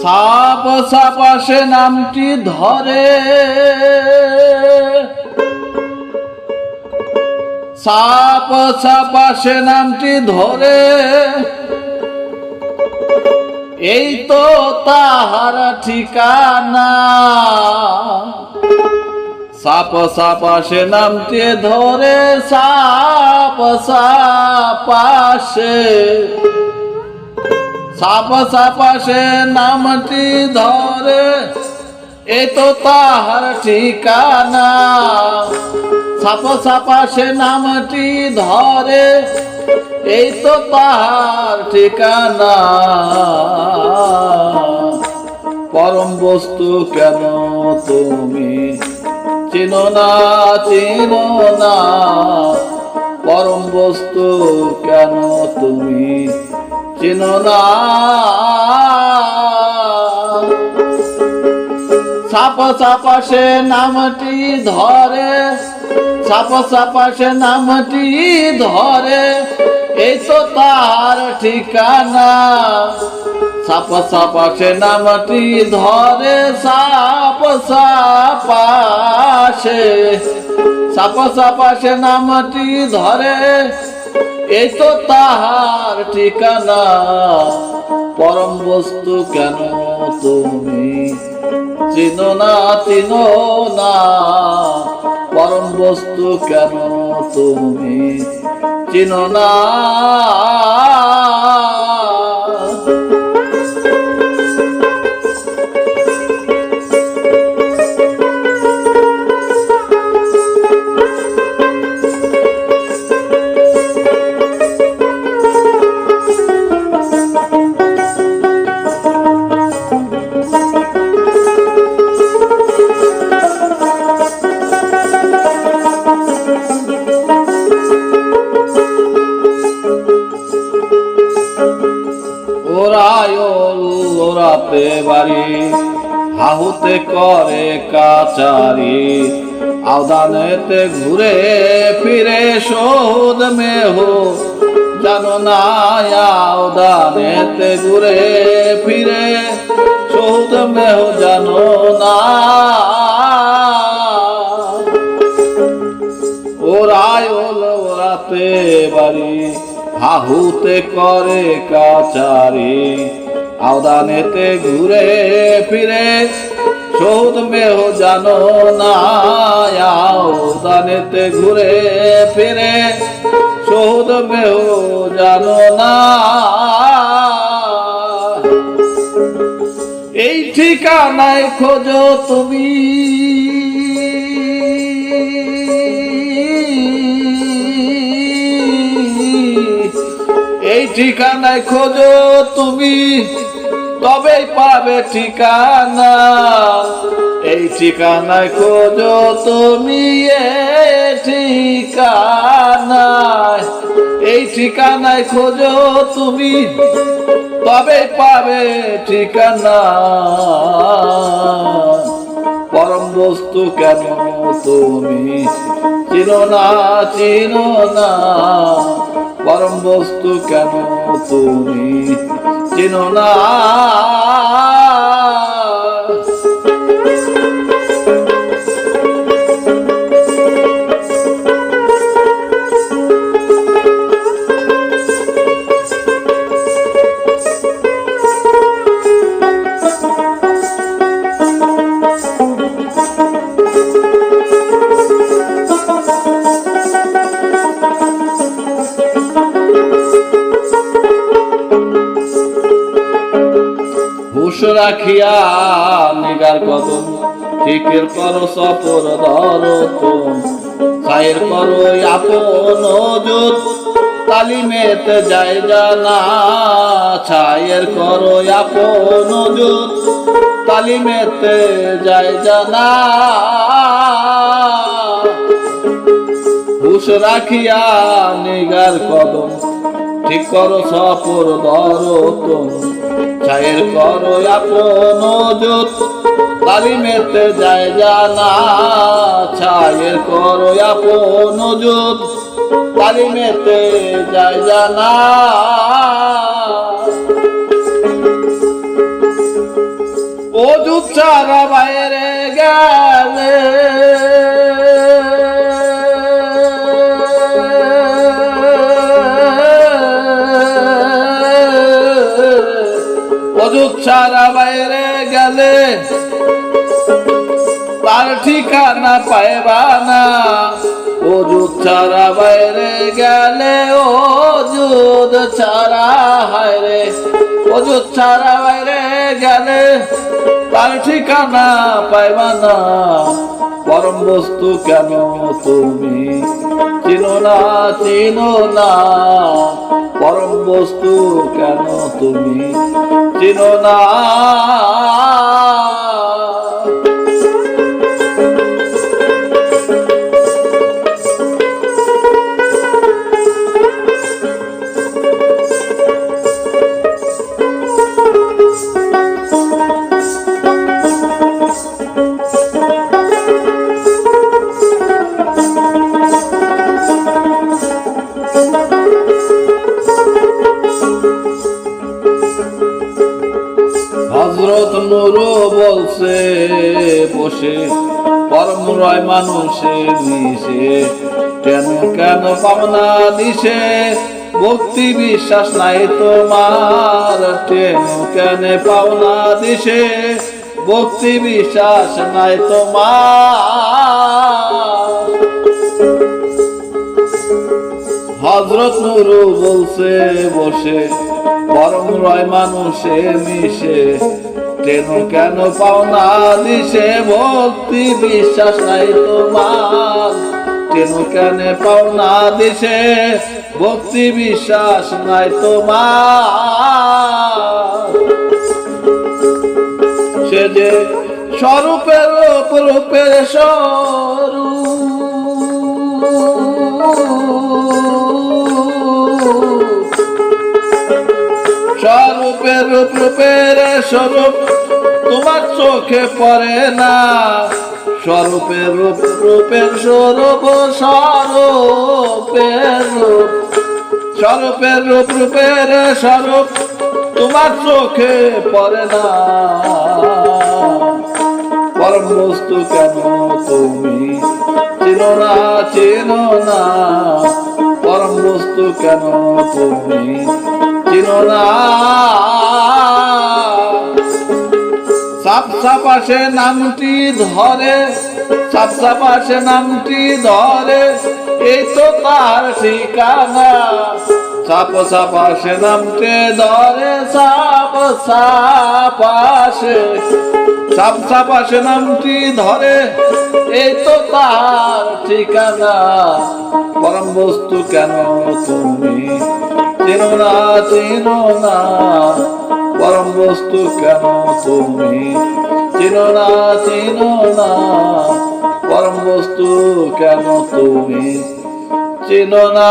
সাপ সাপাশে নামটি ধরে। সাপ সাপাশে নামটি ধরে। এই তো তাহার ঠিকানা। সাপ সাপাশে নামটি ধরে, সাপ সাপাশে। সাপ সাপাশে নামটি ধরে, এ তো তাহার ঠিকানা। সাপ সাপাশে নামটি ধরে এই তো তাহার ঠিকানা। পরম বস্তু কেন তুমি চিনো না চিনো না? পরম বস্তু কেন তুমি চিনো না। সাপ নামটি ধরে সাপ সাপাশে নামটি ধরে এই তো তার ঠিকানা। সাপ সাপাশে নামটি ধরে সাপ সাপাশে সাপ সাপাশে নামটি ধরে এই তো তাহার ঠিকানা। পরম বস্তু কেন তুমি? চিন না, চিনো না। পরম বস্তু কেন তুমি? চিন না। বাড়ি হাহুতে করে কাচারি আওদানেতে ঘুরে ফিরে শোধ মেহ, জানো না ঘুরে ফিরে শোধ মেহ, জানো না হাহুতে করে কাচারি, আওদানেতে ঘুরে ফিরে, সৌদ মেহ জানো না, আওদানেতে ঘুরে ফিরে, সৌদ মেহ জানো না। এই ঠিকানায় খোঁজো তুমি। ঠিকানায় খোঁজো তুমি, তবেই পাবে ঠিকানা। এই ঠিকানায় খোঁজো তুমি এই ঠিকানায়। এই ঠিকানায় খোঁজো তুমি তবে পাবে ঠিকানা। পরম বস্তু কেন তুমি? চিনো না চিনো না। পরম বস্তু কেন তুমি? চিনো না। রাখিয়া নিগার কদম ঠিকের করো সপর ধরো সায়ের করো আপন জোত তালিমেতে যায় জানা ছায়ের করো আপন জোত তালিমেতে যায় জানা হুশ রাখিয়া নিগার কদম, ঠিক করো সপর ধরো তোম ছায়ের করো আপন জোত তালিমেতে যায় জানা। চায়ের করো আপন জোত তালিমেতে যায় জানা। অযুত ছাড়া বাইরে গেলে তার ঠিকানা পাইবা না। অযুত ছাড়া বাইরে গেলে অযুত ছাড়া হায়রে অযুত ছাড়া বাইরে গেলে তার ঠিকানা পাইবা না। পরম বস্তু কেন তুমি চিনো না চিনো না? পরম বস্তু কেন তুমি চিনো না। বসে, পরম রয় মানুষে মিশে। কেন কেন পাবনা দিশে? ভক্তি বিশ্বাস নাই তোমার। কেন কেন পাওনা দিশে? ভক্তি বিশ্বাস নাই তোমার। হজরত নুরু বলছে, বসে। পরম রয় মানুষে মিশে। কেন কেন পাওনা দিশে ভক্তি? বিশ্বাস নাই তোমার। কেন কেন পাওনা দিশে ভক্তি? বিশ্বাস নাই তোমার। সে যে স্বরূপের রূপের স্বরূপ। স্বরূপ, তোমার চোখে পড়ে না। স্বরূপের রূপ, রূপের স্বরূপ, স্বরূপের রূপ। স্বরূপের রূপ, রূপের স্বরূপ, তোমার চোখে পড়ে না। পরম বস্তু কেন তুমি? চিনো না চিনো না। পরম বস্তু কেন তুমি? চিনো না। সাপ পাশে নামটি ধরে সাপ পাশে নামটি ধরে, এই তো তার ঠিকানা। সাপ সাপাশে নামতে ধরে সাপ সাপাশে সাপ সাপাশে নামটি ধরে, এই তো তার ঠিকানা। পরম বস্তু কেন তুমি? চিনো না চিনো না। বস্তু কেন তুমি? চিনো না চিনো না পরম বস্তু কেন তুমি? চিনো না